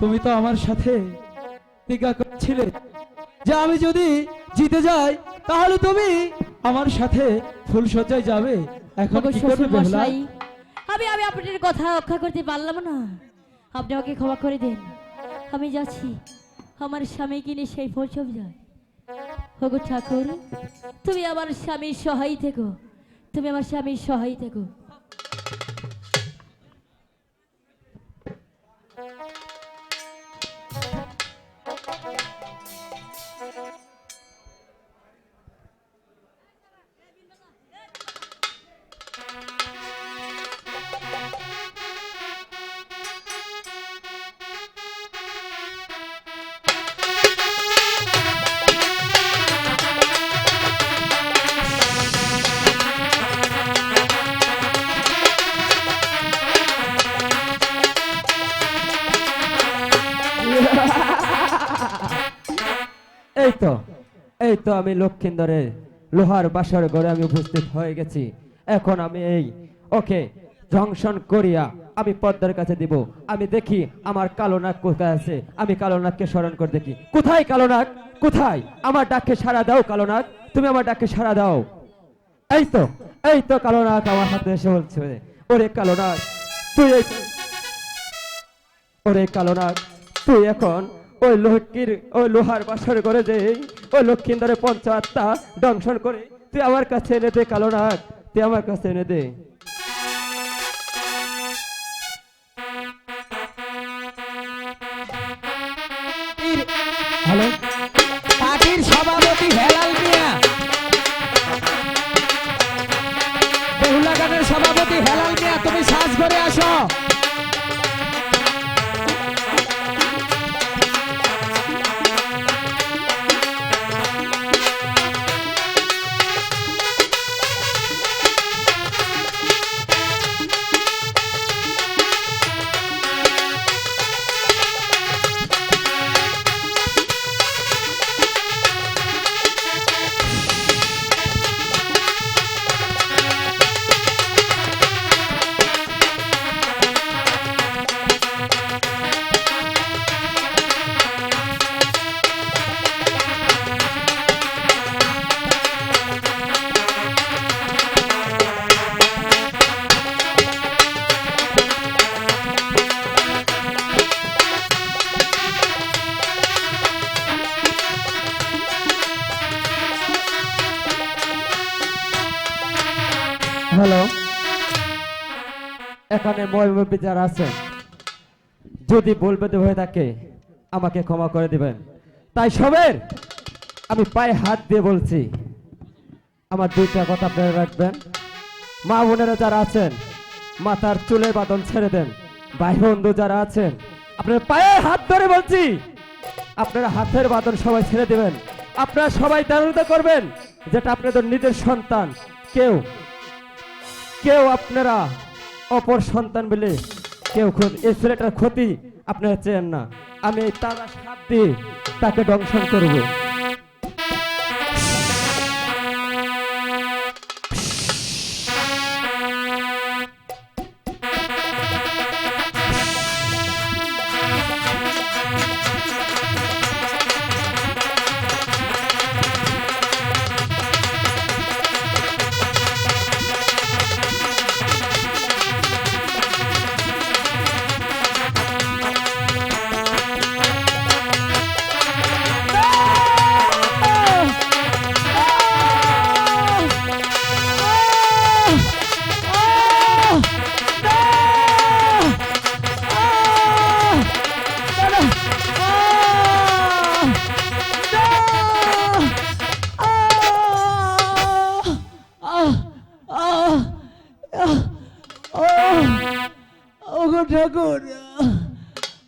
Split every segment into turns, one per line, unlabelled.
তুমি তো আমার সাথে টিকা করছিলে। যে আমি যদি জিতে যাই তাহলে তুমি আমার সাথে ফুল ফুলসজ্জায় যাবে। এখন কি করবে
আমি আমি আপনাদের কথা রক্ষা করতে পারলাম না। আপনি আমাকে ক্ষমা করে দেন। আমি যাচ্ছি। আমার স্বামী নিয়ে সেই ফলসব যায় ওগো ঠাকুর তুমি আমার স্বামীর সহায় থেকো। তুমি আমার স্বামীর সহায় থেকো।
এই তো এই তো আমি লক্ষিন্দরের লোহার বাসার ঘরে আমি উপস্থিত হয়ে গেছি। এখন আমি এই, ওকে, জংশন করিয়া আমি পদ্মার কাছে দিব। আমি দেখি আমার কালো নাক কোথায় আছে। আমি কালো নাককে স্মরণ করে দেখি। কোথায় কালো নাক? কোথায়? আমার ডাকে সাড়া দাও কালো নাক। তুমি আমার ডাকে সাড়া দাও। এই তো এই তো কালো নাক আমার হাতে এসে বলছে। ওরে কালো নাক, তুই ওরে কালো নাগ তুই এখন ওই লক্ষ্মীর ওই লোহার বাসর করে যে ওই লক্ষ্মীন্দরে পঞ্চায়েতটা দংশন করে। তুই আমার কাছে এনে দে কালো নাগ তুই আমার কাছে এনে দে। ময়মুরব্বী যারা আছেন যদি বলবে হয়ে থাকে, আমাকে ক্ষমা করে দিবেন। তাই সবের, আমি পায়ে হাত দিয়ে বলছি, আমার দুইটা কথা আপনারা রাখবেন। মা বোনেরা যারা আছেন, মাথার চুলের বাদন ছেড়ে দেন। ভাই বন্ধু যারা আছেন, আপনার পায়ে হাত ধরে বলছি, আপনারা হাতের বাদন সবাই ছেড়ে দেবেন। আপনারা সবাই দারুণতা করবেন, যেটা আপনাদের নিজের সন্তান, কেউ কেউ আপনারা অপর সন্তান বলে কেউ এই ছেলেটার ক্ষতি আপনারা চেন না। আমি তারা দিয়ে তাকে দংশন করব।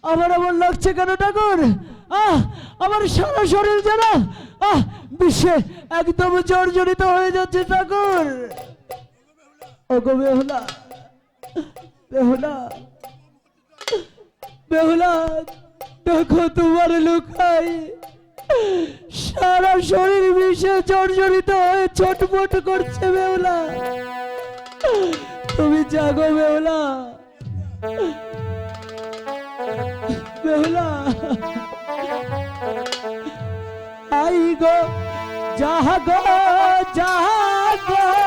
আমার আমার লাগছে কেন ঠাকুর? আহ, আমার সারা শরীর যেন, আহ, বিশ্বে একদম জর্জরিত হয়ে যাচ্ছে ঠাকুর। ওগো বেহুলা বেহুলা বেহুলা, দেখো তোমার লুকাই। সারা শরীর বিষে জর্জরিত হয়ে ছটফট করছে বেহুলা। তুমি জাগো বেহুলা।
বেহুলা। আই গো যাহা গো যাহা গো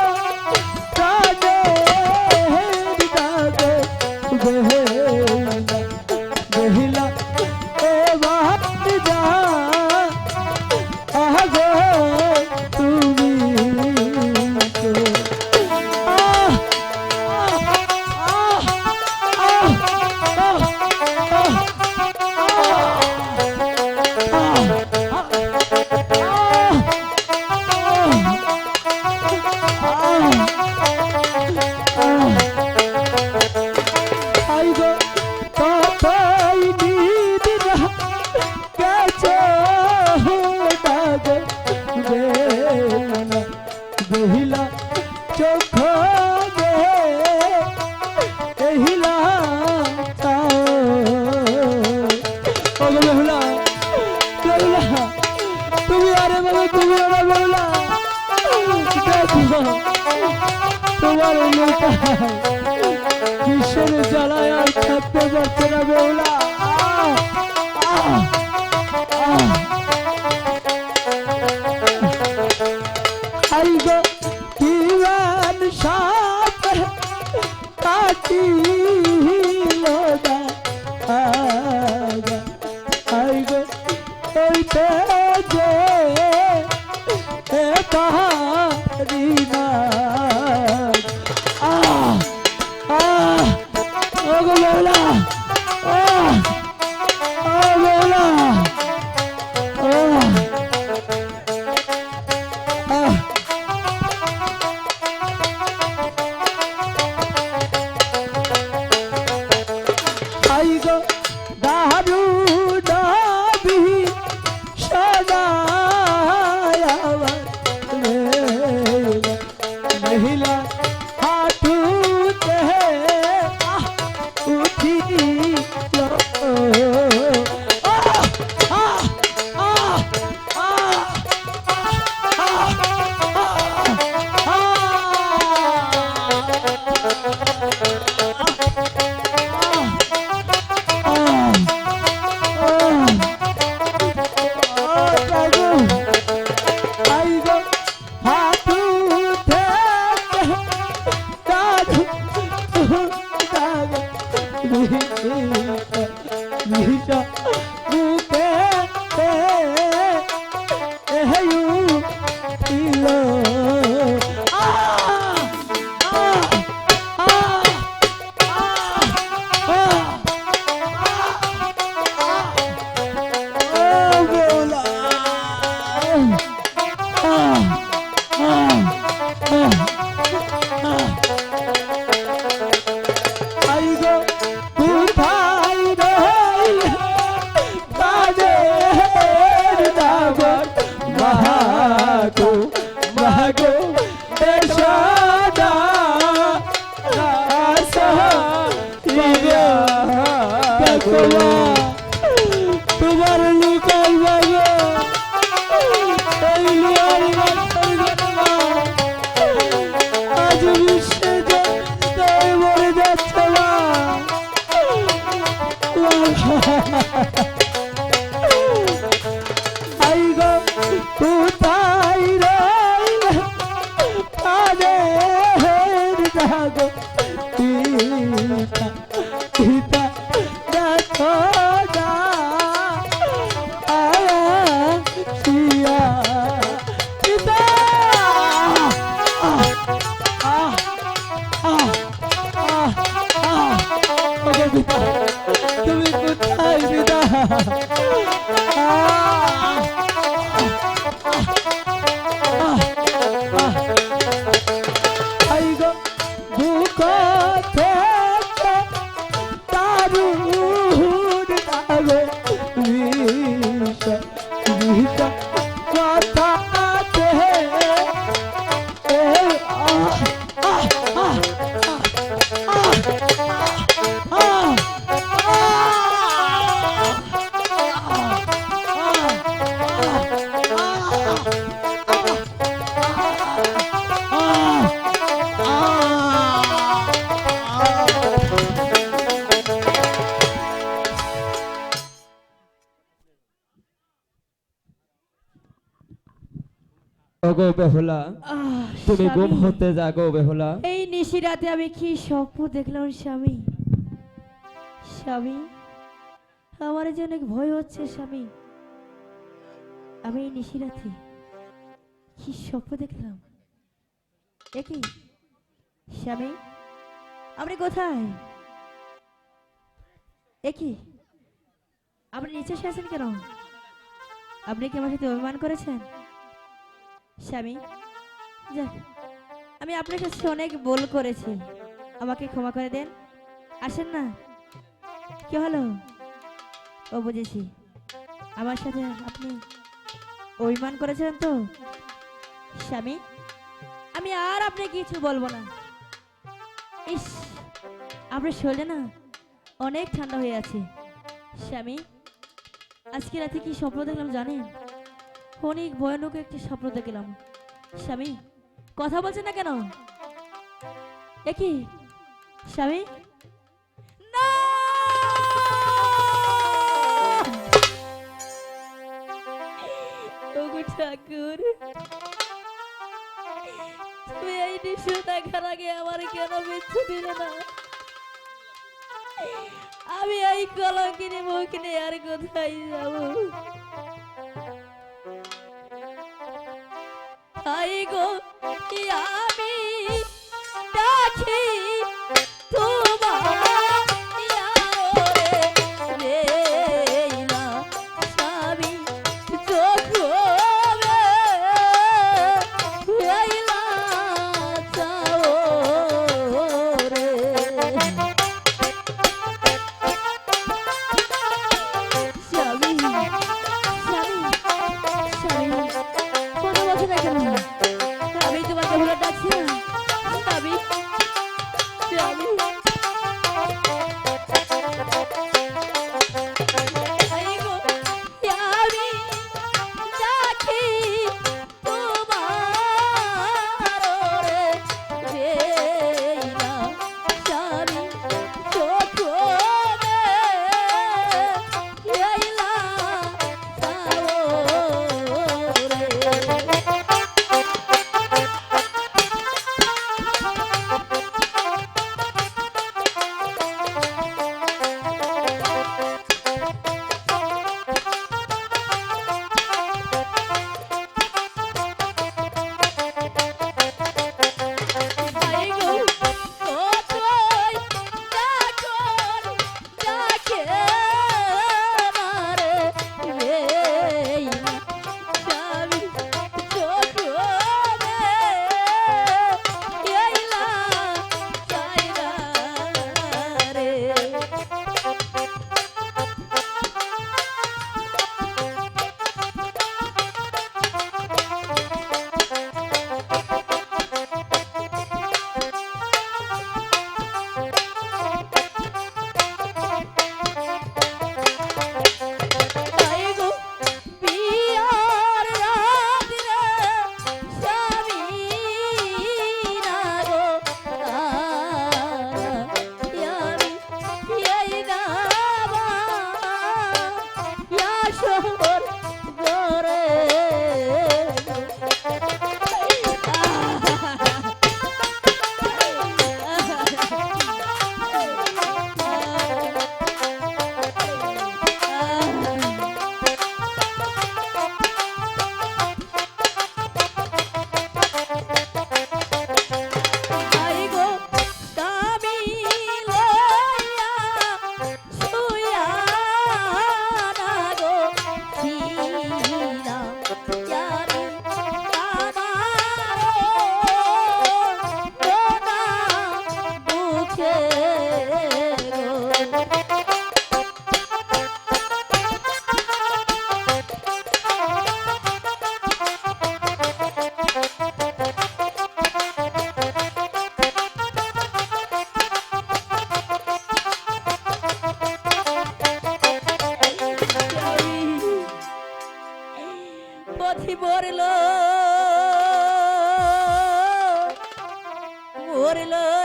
তোমার কিসের জ্বালায় আর থাকতে পারছে না বেউলা। মৌলা
go. বেহুলা তুমি গুম হতে জাগো বেহুলা।
এই নিশি রাতে আমি কি স্বপ্ন দেখলাম স্বামী? স্বামী আমার যে অনেক ভয় হচ্ছে স্বামী। আমি এই নিশি রাতে কি স্বপ্ন দেখলাম? দেখি স্বামী আপনি কোথায়? একই আপনি নিচে এসে আছেন কেন? আপনি কি আমার সাথে অভিমান করেছেন? স্বামী আমি আপনার কাছে অনেক ভুল করেছি। আমাকে ক্ষমা করে দেন। আসেন না। কি হলো? ও বুঝেছি। আমার সাথে আপনি অভিমান করেছেন তো? স্বামী, আমি আর আপনি কিছু বলব না। ইস, আপনার শরীরে না অনেক ঠান্ডা হয়ে আছে। স্বামী, আজকে রাতে কি স্বপ্ন দেখলাম জানেন? অনেক ভয়ানক একটি স্বপ্ন দেখলাম। স্বামী, কথা বলছেন না কেন? একই স্বামী! ঠাকুর এই দৃশ্য আগে আমার কেন না? আমি এই কলঙ্কিনী মুখ নিয়ে আর কোথায় যাব? হাই গো কি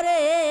রে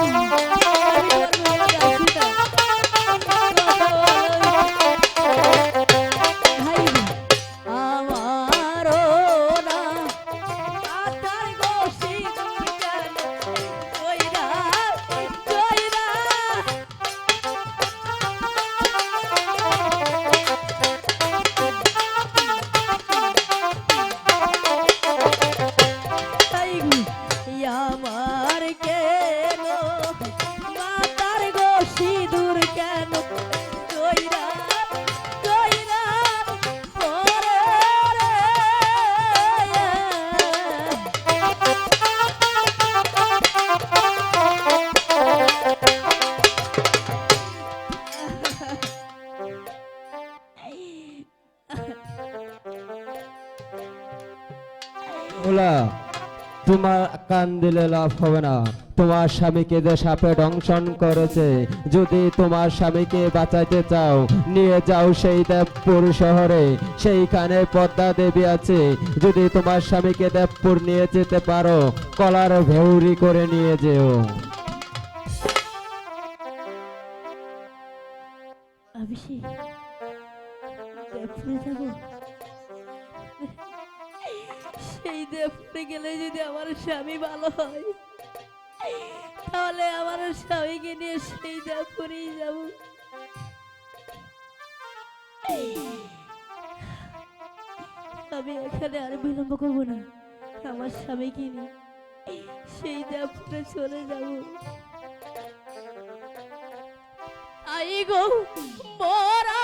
Thank you.
তোমার কান দিলে লাভ হবে না। তোমার স্বামীকে যে সাপে দংশন করেছে, যদি তোমার স্বামীকে বাঁচাইতে চাও, নিয়ে যাও সেই দেবপুর শহরে। সেইখানে পদ্মা দেবী আছে। যদি তোমার স্বামীকে দেবপুর নিয়ে যেতে পারো, কলার ভেউরি করে নিয়ে যেও।
অভিষেক দেবপুরে যাব? সেই দেবপুরে গেলে যদি আমার স্বামী ভালো হয়, তাহলে আমার স্বামীকে নিয়ে সেই দেবপুরেই যাব। আমি এখানে আর বিলম্ব করব না। আমার স্বামীকে নিয়ে সেই দেবপুরে চলে যাব। আই গো মোরা